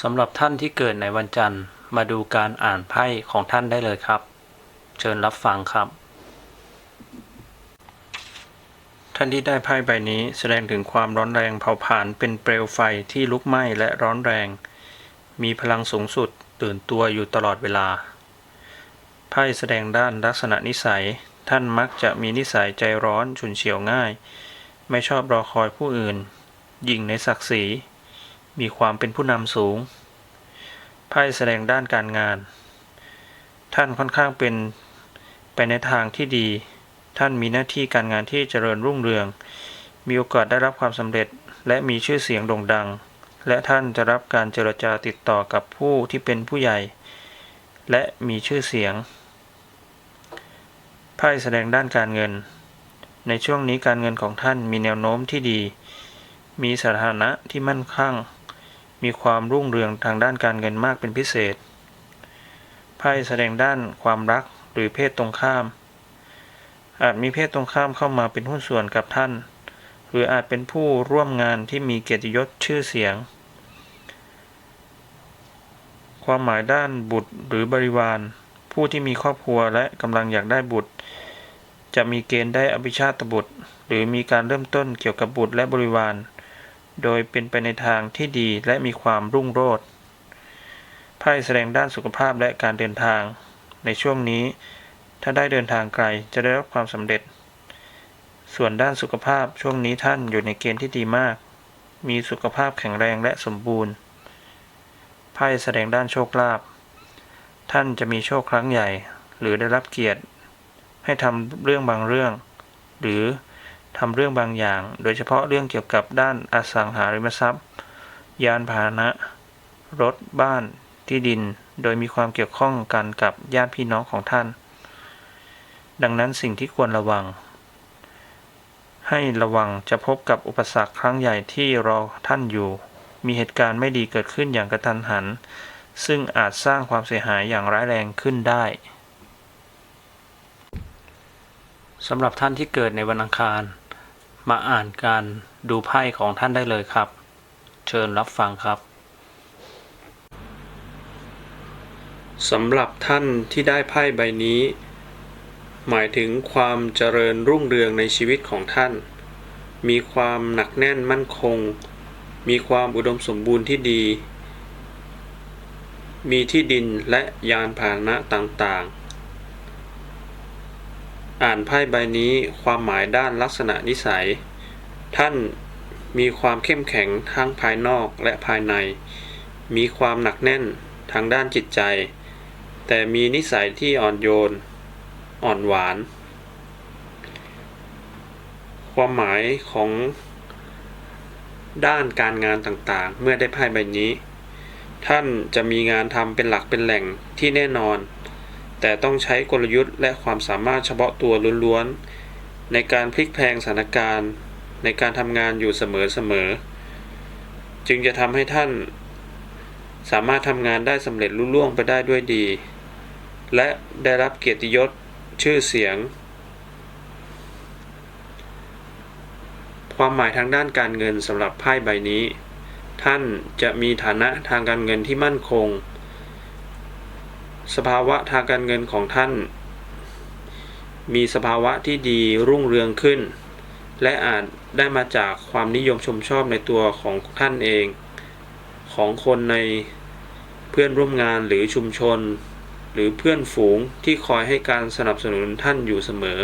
สำหรับท่านที่เกิดในวันจันทร์ มาดูการอ่านไพ่ของท่านได้เลยครับ เชิญรับฟังครับ ท่านที่ได้ไพ่ใบนี้แสดงถึงความร้อนแรงเผาผลาญเป็นเปลวไฟที่ลุกไหม้และร้อนแรง มีพลังสูงสุดตื่นตัวอยู่ตลอดเวลา ไพ่แสดงด้านลักษณะนิสัย ท่านมักจะมีนิสัยใจร้อนฉุนเฉียวง่าย ไม่ชอบรอคอยผู้อื่น ยิงในศักดิ์ศรี มีความเป็นผู้นำสูง ไพ่แสดงด้านการงาน ท่านค่อนข้างเป็นไปในทางที่ดี ท่านมีหน้าที่การงานที่เจริญรุ่งเรือง มีโอกาสได้รับความสำเร็จและมีชื่อเสียงโด่งดัง และท่านจะรับการเจรจาติดต่อกับผู้ที่เป็นผู้ใหญ่ และมีชื่อเสียง ไพ่แสดงด้านการเงิน ในช่วงนี้การเงินของท่านมีแนวโน้มที่ดี มีสถานะที่มั่นคง มีความรุ่งเรืองทางด้านการเงินมากเป็นพิเศษ ไพ่แสดงด้านความรักหรือเพศตรงข้าม อาจมีเพศตรงข้ามเข้ามาเป็นหุ้นส่วนกับท่าน หรืออาจเป็นผู้ร่วมงานที่มีเกียรติยศชื่อเสียง ความหมายด้านบุตรหรือบริวาร ผู้ที่มีครอบครัวและกำลังอยากได้บุตร จะมีเกณฑ์ได้อภิชาตบุตร หรือมีการเริ่มต้นเกี่ยวกับบุตรและบริวาร โดยเป็นไปในทางที่ดีและมีความรุ่งโรจน์ไพ่แสดงด้านสุขภาพและการเดินทาง ในช่วงนี้ ถ้าได้เดินทางไกลจะได้รับความสำเร็จ ส่วนด้านสุขภาพช่วงนี้ท่านอยู่ในเกณฑ์ที่ดีมาก มีสุขภาพแข็งแรงและสมบูรณ์ไพ่แสดงด้านโชคลาภท่านจะมีโชคครั้งใหญ่ หรือได้รับเกียรติ ให้ทำเรื่องบางเรื่อง หรือ ทำเรื่องบางอย่าง โดยเฉพาะเรื่องเกี่ยวกับด้านอสังหาริมทรัพย์ ยานพาหนะ รถ บ้าน ที่ดิน โดยมีความเกี่ยวข้องกันกับญาติพี่น้องของท่าน ดังนั้นสิ่งที่ควรระวัง ให้ระวังจะพบกับอุปสรรคครั้งใหญ่ที่รอท่านอยู่ มีเหตุการณ์ไม่ดีเกิดขึ้นอย่างกระทันหัน ซึ่งอาจสร้างความเสียหายอย่างร้ายแรงขึ้นได้สำหรับท่านที่เกิดในวันอังคาร มาอ่านการดูไพ่ของท่านได้เลยครับ เชิญรับฟังครับสำหรับท่านที่ได้ไพ่ใบนี้ หมายถึงความเจริญรุ่งเรืองในชีวิตของท่าน มีความหนักแน่นมั่นคง มีความอุดมสมบูรณ์ที่ดี มีที่ดินและยานพาหนะต่างๆ อ่านไพ่ใบนี้ความหมายด้านลักษณะนิสัย ท่านมีความเข้มแข็งทั้งภายนอกและภายใน มีความหนักแน่นทางด้านจิตใจ แต่มีนิสัยที่อ่อนโยน อ่อนหวาน ความหมายของด้านการงานต่างๆ เมื่อได้ไพ่ใบนี้ ท่านจะมีงานทำเป็นหลักเป็นแหล่งที่แน่นอน แต่ต้องใช้กลยุทธ์และความสามารถเฉพาะตัวล้วนๆ ในการพลิกแพลงสถานการณ์ ในการทำงานอยู่เสมอๆ จึงจะทำให้ท่าน สามารถทำงานได้สำเร็จลุล่วงไปได้ด้วยดี และได้รับเกียรติยศชื่อเสียง ความหมายทางด้านการเงินสำหรับไพ่ใบนี้ ท่านจะมีฐานะทางการเงินที่มั่นคง สภาวะทางการเงินของท่าน มีสภาวะที่ดีรุ่งเรืองขึ้น และอาจได้มาจากความนิยมชมชอบในตัวของท่านเอง ของคนในเพื่อนร่วมงานหรือชุมชน หรือเพื่อนฝูงที่คอยให้การสนับสนุนท่านอยู่เสมอ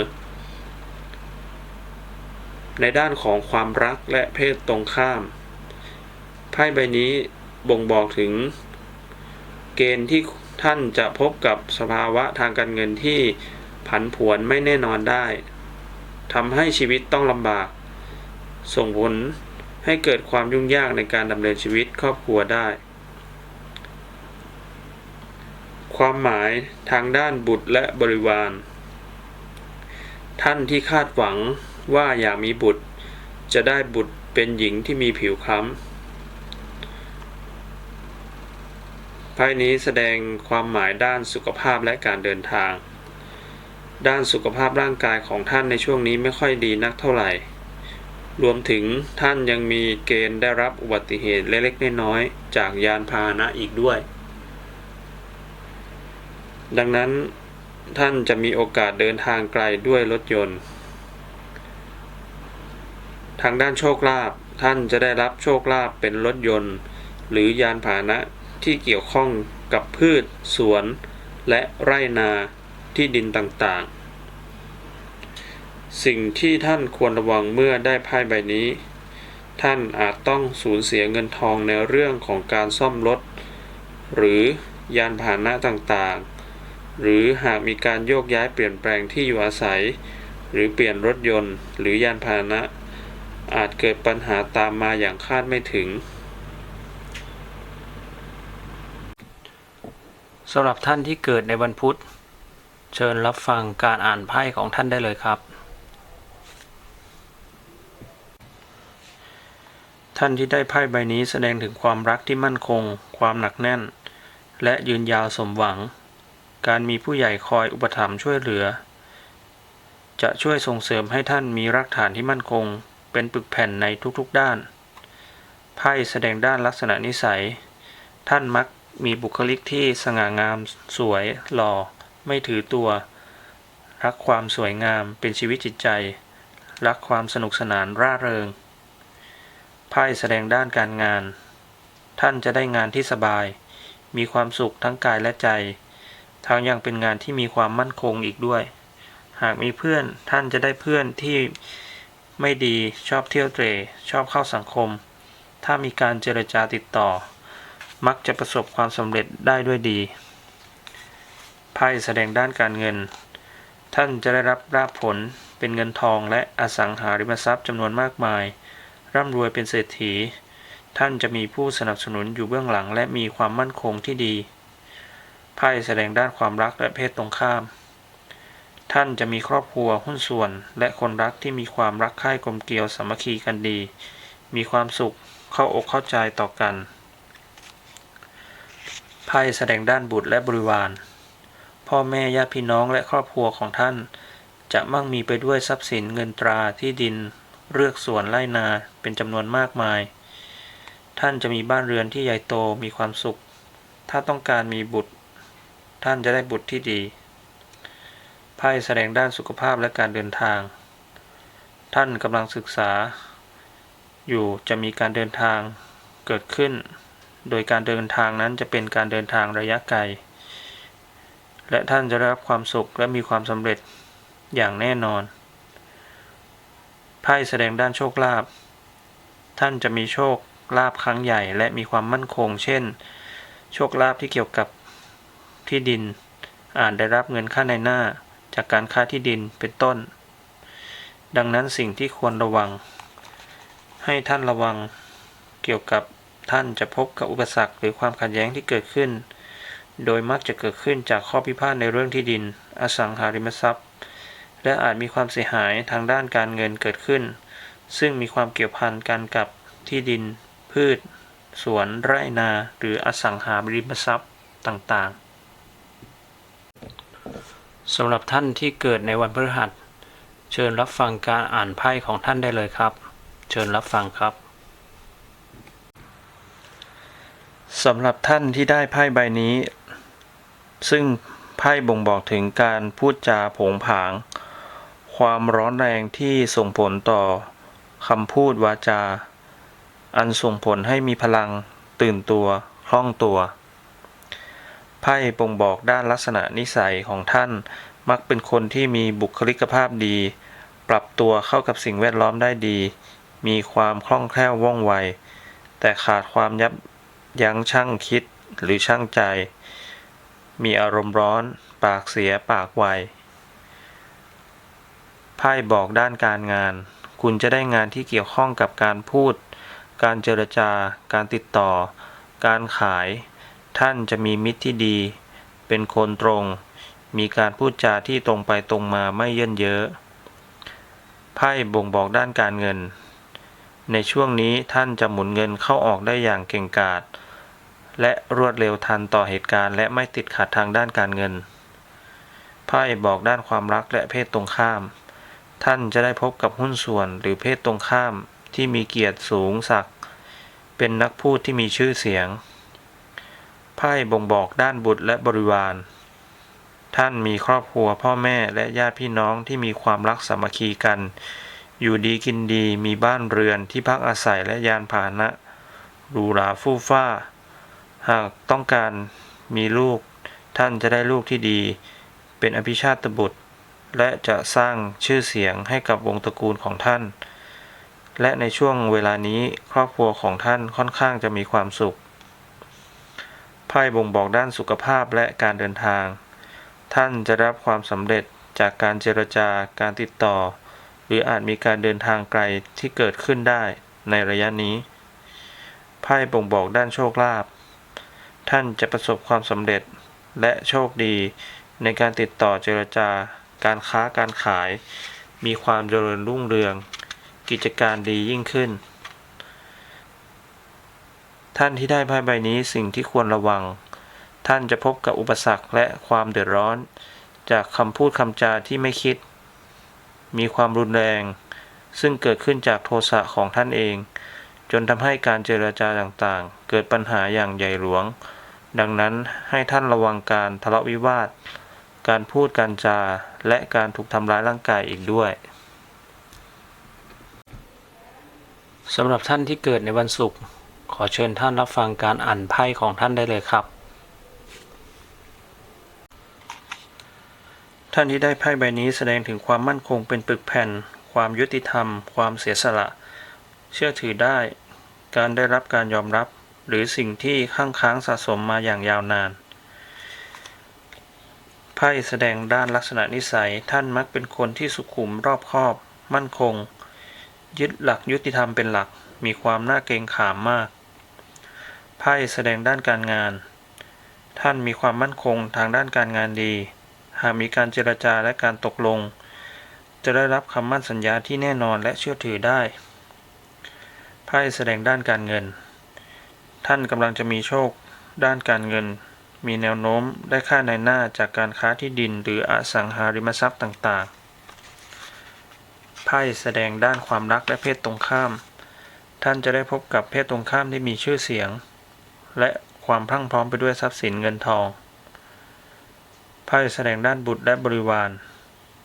ในด้านของความรักและเพศตรงข้ามไพ่ใบนี้บ่งบอกถึงเกณฑ์ที่ ท่านจะพบกับสภาวะทางการเงินที่ผันผวนไม่แน่นอนได้ทำให้ชีวิตต้องลำบาก ส่งผลให้เกิดความยุ่งยากในการดำเนินชีวิตครอบครัวได้ ความหมายทางด้านบุตรและบริวาร ท่านที่คาดหวังว่าอยากมีบุตร จะได้บุตรเป็นหญิงที่มีผิวคล้ำ ไพ่นี้แสดงความหมายด้านสุขภาพและการเดินทาง ด้านสุขภาพร่างกายของท่านในช่วงนี้ไม่ค่อยดีนักเท่าไหร่ รวมถึงท่านยังมีเกณฑ์ได้รับอุบัติเหตุเล็กๆน้อยๆจากยานพาหนะอีกด้วย ดังนั้นท่านจะมีโอกาสเดินทางไกลด้วยรถยนต์ ทางด้านโชคลาภท่านจะได้รับโชคลาภเป็นรถยนต์ หรือยานพาหนะ ที่เกี่ยวข้องกับพืช สวน และไร่นาที่ดินต่างๆ สิ่งที่ท่านควรระวังเมื่อได้ไพ่ใบนี้ ท่านอาจต้องสูญเสียเงินทองในเรื่องของการซ่อมรถ หรือยานพาหนะต่างๆ หรือหากมีการโยกย้ายเปลี่ยนแปลงที่อยู่อาศัย หรือเปลี่ยนรถยนต์ หรือยานพาหนะ อาจเกิดปัญหาตามมาอย่างคาดไม่ถึง สำหรับท่านที่เกิดในวันพุธ เชิญรับฟังการอ่านไพ่ของท่านได้เลยครับ ท่านที่ได้ไพ่ใบนี้แสดงถึงความรักที่มั่นคง ความหนักแน่น และยืนยาวสมหวัง การมีผู้ใหญ่คอยอุปถัมภ์ช่วยเหลือ จะช่วยส่งเสริมให้ท่านมีรากฐานที่มั่นคง เป็นปึกแผ่นในทุกๆด้าน ไพ่แสดงด้านลักษณะนิสัย ท่านมัก มีบุคลิกที่สง่างาม สวย หล่อ ไม่ถือตัว รักความสวยงาม เป็นชีวิตจิตใจ รักความสนุกสนานร่าเริง ไพ่แสดงด้านการงาน ท่านจะได้งานที่สบาย มีความสุขทั้งกายและใจ ทั้งยังเป็นงานที่มีความมั่นคงอีกด้วย หากมีเพื่อน ท่านจะได้เพื่อนที่ไม่ดี ชอบเที่ยวเตร่ชอบเข้าสังคม ถ้ามีการเจรจาติดต่อ มักจะประสบความสำเร็จได้ด้วยดีไพ่แสดงด้านการเงิน ท่านจะได้รับราบผลเป็นเงินทองและอสังหาริมทรัพย์จำนวนมากมาย ร่ำรวยเป็นเศรษฐี ท่านจะมีผู้สนับสนุนอยู่เบื้องหลังและมีความมั่นคงที่ดีไพ่แสดงด้านความรักและเพศตรงข้าม ท่านจะมีครอบครัวหุ้นส่วน และคนรักที่มีความรักใคร่กลมเกลียวสามัคคีกันดี มีความสุขเข้าอกเข้าใจต่อกัน ไพ่แสดงด้านบุตรและบริวาร พ่อแม่ญาติพี่น้องและครอบครัวของท่าน จะมั่งมีไปด้วยทรัพย์สินเงินตราที่ดินเรือกสวนไร่นาเป็นจำนวนมากมาย ท่านจะมีบ้านเรือนที่ใหญ่โตมีความสุข ถ้าต้องการมีบุตร ท่านจะได้บุตรที่ดีไพ่แสดงด้านสุขภาพและการเดินทาง ท่านกำลังศึกษา อยู่จะมีการเดินทางเกิดขึ้น โดยการเดินทางนั้นจะเป็นการเดินทางระยะไกล และท่านจะได้รับความสุขและมีความสำเร็จอย่างแน่นอน ไพ่แสดงด้านโชคลาภ ท่านจะมีโชคลาภครั้งใหญ่ และมีความมั่นคง เช่น โชคลาภที่เกี่ยวกับที่ดิน อาจได้รับเงินค่าในหน้าจากการค้าที่ดินเป็นต้น ดังนั้นสิ่งที่ควรระวัง ให้ท่านระวังเกี่ยวกับ ท่านจะพบกับอุปสรรคหรือความขัดแย้งที่เกิดขึ้น โดยมักจะเกิดขึ้นจากข้อพิพาทในเรื่องที่ดิน อสังหาริมทรัพย์ และอาจมีความเสียหายทางด้านการเงินเกิดขึ้น ซึ่งมีความเกี่ยวพันกันกับที่ดิน พืช สวน ไร่นา หรืออสังหาริมทรัพย์ต่างๆสำหรับท่านที่เกิดในวันพฤหัส เชิญรับฟังการอ่านไพ่ของท่านได้เลยครับ เชิญรับฟังครับ สำหรับท่านที่ได้ไพ่ใบนี้ ซึ่งไพ่บ่งบอกถึงการพูดจาผงผาง ความร้อนแรงที่ส่งผลต่อคำพูดวาจา อันส่งผลให้มีพลัง ตื่นตัวคล่องตัว ไพ่บ่งบอกด้านลักษณะนิสัยของท่าน มักเป็นคนที่มีบุคลิกภาพดี ปรับตัวเข้ากับสิ่งแวดล้อมได้ดี มีความคล่องแคล่วว่องไว แต่ขาดความยับ ยั้งชั่งคิดหรือชั่งใจ มีอารมณ์ร้อน ปากเสียปากไวไพ่บอกด้านการงาน คุณจะได้งานที่เกี่ยวข้องกับการพูด การเจรจา การติดต่อ การขาย ท่านจะมีมิตรที่ดี เป็นคนตรง มีการพูดจาที่ตรงไปตรงมาไม่เยินเยอะไพ่บ่งบอกด้านการเงิน ในช่วงนี้ท่านจะหมุนเงินเข้าออกได้อย่างเก่งกาจ และรวดเร็วทันต่อเหตุการณ์และไม่ติดขัดทางด้านการเงิน ไพ่บอกด้านความรักและเพศตรงข้าม ท่านจะได้พบกับหุ้นส่วนหรือเพศตรงข้ามที่มีเกียรติสูงศักดิ์เป็นนักพูดที่มีชื่อเสียง ไพ่บ่งบอกด้านบุตรและบริวาร ท่านมีครอบครัวพ่อแม่และญาติพี่น้องที่มีความรักสามัคคีกัน อยู่ดีกินดีมีบ้านเรือนที่พักอาศัยและยานพาหนะหรูหราฟู่ฟ้า หากต้องการมีลูก ท่านจะได้ลูกที่ดี เป็นอภิชาติบุตร และจะสร้างชื่อเสียงให้กับวงตระกูลของท่าน และในช่วงเวลานี้ครอบครัวของท่านค่อนข้างจะมีความสุขไพ่บ่งบอกด้านสุขภาพและการเดินทาง ท่านจะรับความสำเร็จจากการเจรจาการติดต่อ หรืออาจมีการเดินทางไกลที่เกิดขึ้นได้ในระยะนี้ ไพ่บ่งบอกด้านโชคลาภ ท่านจะประสบความสำเร็จและโชคดีในการติดต่อเจรจาการค้าการขาย มีความเจริญรุ่งเรือง กิจการดียิ่งขึ้น ท่านที่ได้ไพ่ใบนี้สิ่งที่ควรระวัง ท่านจะพบกับอุปสรรคและความเดือดร้อน จากคำพูดคำจาที่ไม่คิด มีความรุนแรง ซึ่งเกิดขึ้นจากโทสะของท่านเอง จนทำให้การเจรจาต่างๆ เกิดปัญหาอย่างใหญ่หลวง ดังนั้นให้ท่านระวังการทะเลาะวิวาท การพูดการจา และการถูกทำร้ายร่างกายอีกด้วยสำหรับท่านที่เกิดในวันศุกร์ขอเชิญท่านรับฟังการอ่านไพ่ของท่านได้เลยครับ ท่านที่ได้ไพ่ใบนี้แสดงถึงความมั่นคงเป็นปึกแผ่น ความยุติธรรม ความเสียสละ เชื่อถือได้ การได้รับการยอมรับ หรือสิ่งที่ข้างค้างสะสมมาอย่างยาวนานไพ่แสดงด้านลักษณะนิสัยท่านมักเป็นคนที่สุขุมรอบคอบ มั่นคง ยึดหลักยุติธรรมเป็นหลักมีความน่าเกรงขามมากไพ่แสดงด้านการงาน ท่านมีความมั่นคงทางด้านการงานดี หากมีการเจรจาและการตกลง จะได้รับคำมั่นสัญญาที่แน่นอนและเชื่อถือได้ไพ่แสดงด้านการเงิน ท่านกำลังจะมีโชคด้านการเงิน มีแนวโน้มได้ค่าในหน้าจากการค้าที่ดินหรืออสังหาริมทรัพย์ต่างๆ ไพ่แสดงด้านความรักและเพศตรงข้าม ท่านจะได้พบกับเพศตรงข้ามที่มีชื่อเสียง และความพรั่งพร้อมไปด้วยทรัพย์สินเงินทอง ไพ่แสดงด้านบุตรและบริวาร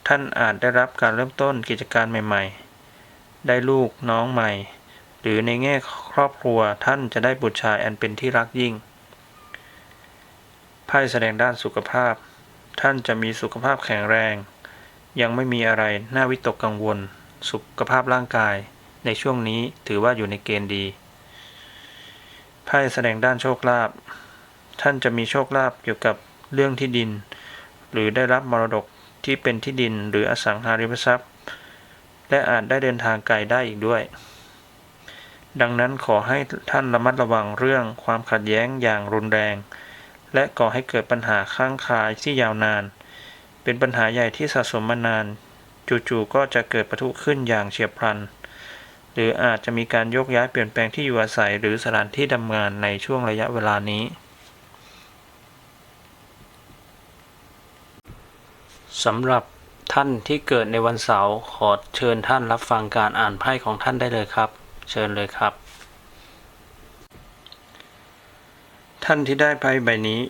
ท่านอาจได้รับการเริ่มต้นกิจการใหม่ ๆ ได้ลูกน้องใหม่ หรือในแง่ครอบครัวท่านจะได้บุตรชายอันเป็นที่รักยิ่งไพ่แสดงด้านสุขภาพ ท่านจะมีสุขภาพแข็งแรง ยังไม่มีอะไรน่าวิตกกังวล สุขภาพร่างกาย ในช่วงนี้ถือว่าอยู่ในเกณฑ์ดีไพ่แสดงด้านโชคลาภท่านจะมีโชคลาภเกี่ยวกับเรื่องที่ดิน หรือได้รับมรดกที่เป็นที่ดินหรืออสังหาริมทรัพย์ และอาจได้เดินทางไกลได้อีกด้วย ดังนั้นขอให้ท่านระมัดระวังเรื่องความขัดแย้งอย่างรุนแรง และก่อให้เกิดปัญหาข้างคายที่ยาวนาน เป็นปัญหาใหญ่ที่สะสมมานาน จู่ๆก็จะเกิดปะทุขึ้นอย่างเฉียบพลัน หรืออาจจะมีการโยกย้ายเปลี่ยนแปลงที่อยู่อาศัยหรือสถานที่ทำงานในช่วงระยะเวลานี้ สำหรับท่านที่เกิดในวันเสาร์ขอเชิญท่านรับฟังการอ่านไพ่ของท่านได้เลยครับ เชิญเลยครับ ท่านที่ได้ไพ่ใบนี้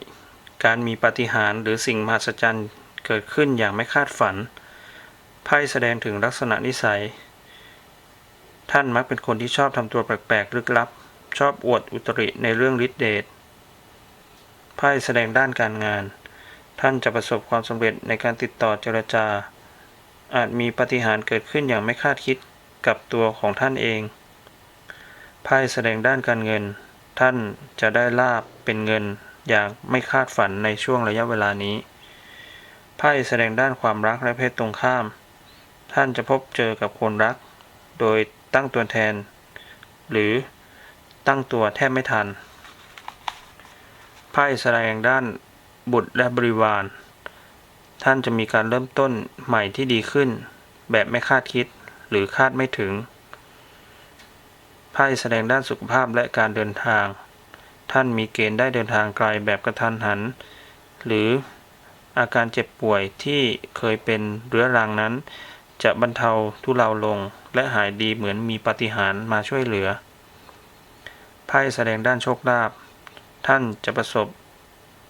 การมีปาฏิหาริย์หรือสิ่งมหัศจรรย์เกิดขึ้นอย่างไม่คาดฝันไพ่แสดงถึงลักษณะนิสัย ท่านมักเป็นคนที่ชอบทำตัวแปลกๆลึกลับ ชอบอวดอุตริในเรื่องฤทธิเดชไพ่แสดงด้านการงาน ท่านจะประสบความสำเร็จในการติดต่อเจรจา อาจมีปาฏิหาริย์เกิดขึ้นอย่างไม่คาดคิดกับตัวของท่านเอง ไพ่แสดงด้านการเงิน ท่านจะได้ลาบเป็นเงินอย่างไม่คาดฝันในช่วงระยะเวลานี้ ไพ่แสดงด้านความรักและเพศตรงข้าม ท่านจะพบเจอกับคนรัก โดยตั้งตัวแทน หรือตั้งตัวแทบไม่ทัน ไพ่แสดงด้านบุตรและบริวาร ท่านจะมีการเริ่มต้นใหม่ที่ดีขึ้น แบบไม่คาดคิดหรือคาดไม่ถึง ไพ่แสดงด้านสุขภาพและการเดินทาง ท่านมีเกณฑ์ได้เดินทางไกลแบบกระทันหัน หรืออาการเจ็บป่วยที่เคยเป็นเรื้อรังนั้น จะบรรเทาทุเลาลง และหายดีเหมือนมีปาฏิหารมาช่วยเหลือ ไพ่แสดงด้านโชคลาภ ท่านจะประสบ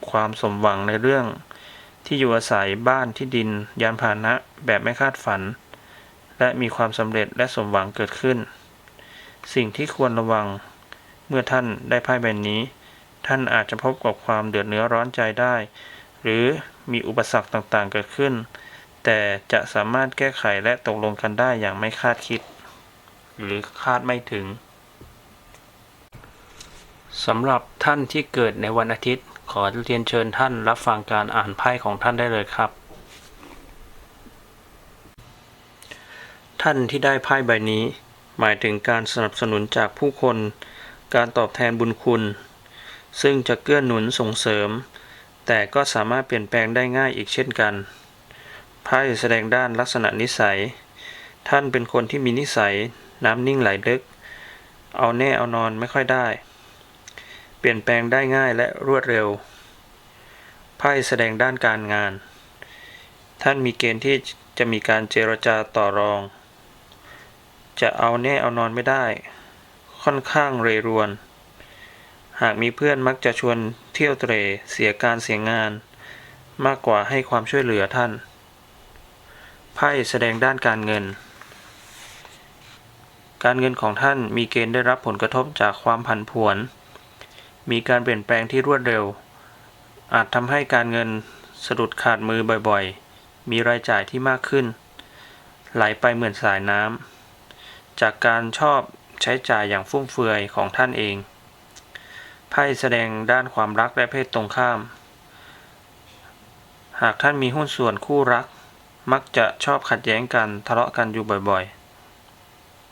ความสมหวังในเรื่อง ที่อยู่อาศัยบ้านที่ดิน ยานพาหนะแบบไม่คาดฝัน และมีความสำเร็จและสมหวังเกิดขึ้น สิ่งที่ควรระวัง เมื่อท่านได้ไพ่ใบนี้ ท่านอาจจะพบกับความเดือดเนื้อร้อนใจได้ หรือมีอุปสรรคต่างๆเกิดขึ้น แต่จะสามารถแก้ไขและตกลงกันได้อย่างไม่คาดคิด หรือคาดไม่ถึงสำหรับท่านที่เกิดในวันอาทิตย์ ขอเรียนเชิญท่านรับฟังการอ่านไพ่ของท่านได้เลยครับ ท่านที่ได้ไพ่ใบนี้ หมายถึงการสนับสนุนจากผู้คน การตอบแทนบุญคุณ ซึ่งจะเกื้อหนุนส่งเสริม แต่ก็สามารถเปลี่ยนแปลงได้ง่ายอีกเช่นกันไพ่แสดงด้านลักษณะนิสัย ท่านเป็นคนที่มีนิสัย น้ำนิ่งไหลลึก เอาแน่เอานอนไม่ค่อยได้ เปลี่ยนแปลงได้ง่ายและรวดเร็วไพ่แสดงด้านการงาน ท่านมีเกณฑ์ที่จะมีการเจรจาต่อรอง จะเอาแน่เอานอนไม่ได้ ค่อนข้างเรรวน หากมีเพื่อนมักจะชวนเที่ยวเตรเสียการเสียงาน มากกว่าให้ความช่วยเหลือท่าน ไพ่แสดงด้านการเงิน การเงินของท่านมีเกณฑ์ได้รับผลกระทบจากความผันผวน มีการเปลี่ยนแปลงที่รวดเร็ว อาจทำให้การเงินสะดุดขาดมือบ่อยๆ มีรายจ่ายที่มากขึ้น ไหลไปเหมือนสายน้ำ จากการชอบใช้จ่ายอย่างฟุ่มเฟือยของท่านเอง ไพ่แสดงด้านความรักและเพศตรงข้าม หากท่านมีหุ้นส่วนคู่รัก มักจะชอบขัดแย้งกันทะเลาะกันอยู่บ่อย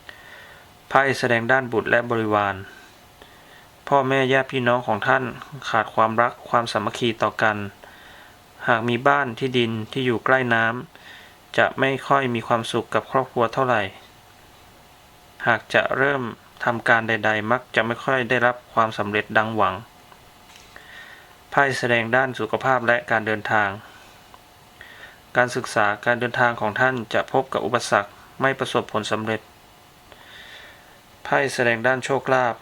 ๆ ไพ่แสดงด้านบุตรและบริวาร พ่อแม่ญาติพี่น้องของท่านขาดความรักความสามัคคีต่อกัน หากมีบ้านที่ดินที่อยู่ใกล้น้ำจะไม่ค่อยมีความสุขกับครอบครัวเท่าไหร่ หากจะเริ่มทำการใด ๆ มักจะไม่ค่อยได้รับความสำเร็จดังหวัง ไพ่แสดงด้านสุขภาพและการเดินทาง การศึกษาการเดินทางของท่านจะพบกับอุปสรรคไม่ประสบผลสำเร็จ ไพ่แสดงด้านโชคลาภ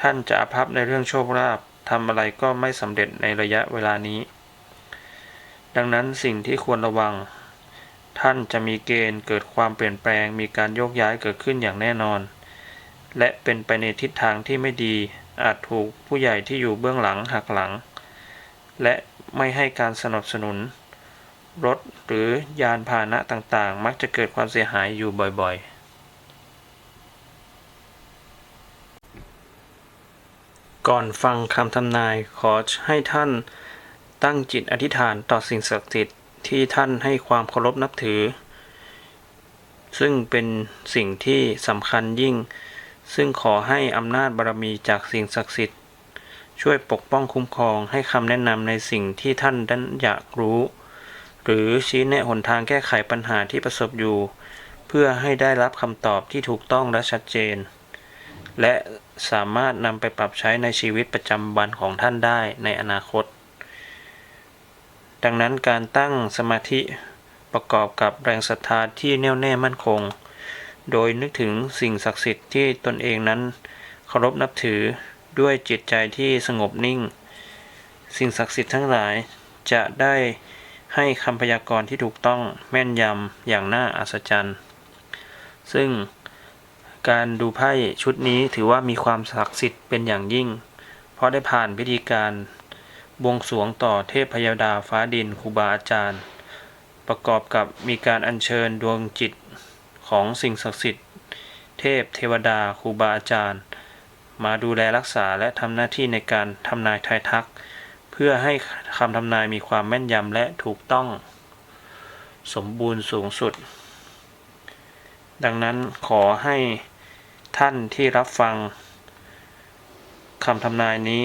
ท่านจะอภัพในเรื่องโชคลาภทำอะไรก็ไม่สำเร็จในระยะเวลานี้ ดังนั้นสิ่งที่ควรระวัง ท่านจะมีเกณฑ์เกิดความเปลี่ยนแปลงมีการโยกย้ายเกิดขึ้นอย่างแน่นอน และเป็นไปในทิศทางที่ไม่ดี อาจถูกผู้ใหญ่ที่อยู่เบื้องหลังหักหลัง และไม่ให้การสนับสนุน รถหรือยานพาหนะต่างๆ มักจะเกิดความเสียหายอยู่บ่อยๆก่อนฟังคำทำนายขอให้ท่านตั้งจิตอธิษฐานต่อสิ่งศักดิ์สิทธิ์ ที่ท่านให้ความเคารพนับถือ ซึ่งเป็นสิ่งที่สำคัญยิ่ง ซึ่งขอให้อำนาจบารมีจากสิ่งศักดิ์สิทธิ์ ช่วยปกป้องคุ้มครองให้คำแนะนำในสิ่งที่ท่านนั้นอยากรู้ หรือชี้แนะหนทางแก้ไขปัญหาที่ประสบอยู่ เพื่อให้ได้รับคำตอบที่ถูกต้องและชัดเจน และสามารถนำไปปรับใช้ในชีวิตประจำวันของท่านได้ในอนาคต ดังนั้นการตั้งสมาธิประกอบกับแรงศรัทธาที่แน่วแน่มั่นคง โดยนึกถึงสิ่งศักดิ์สิทธิ์ที่ตนเองนั้นเคารพนับถือด้วยจิตใจที่สงบนิ่ง สิ่งศักดิ์สิทธิ์ทั้งหลายจะได้ให้คำพยากรณ์ที่ถูกต้องแม่นยำอย่างน่าอัศจรรย์ ซึ่งการดูไพ่ชุดนี้ถือว่ามีความศักดิ์สิทธิ์เป็นอย่างยิ่ง เพราะได้ผ่านพิธีการ บวงสรวงต่อเทพพยดาฟ้าดินครูบาอาจารย์ ประกอบกับมีการอัญเชิญดวงจิตของสิ่งศักดิ์สิทธิ์ เทพเทวดาครูบาอาจารย์ มาดูแลรักษาและทำหน้าที่ในการทำนายทายทัก เพื่อให้คำทำนายมีความแม่นยำและถูกต้อง สมบูรณ์สูงสุด ดังนั้นขอให้ท่านที่รับฟังคำทำนายนี้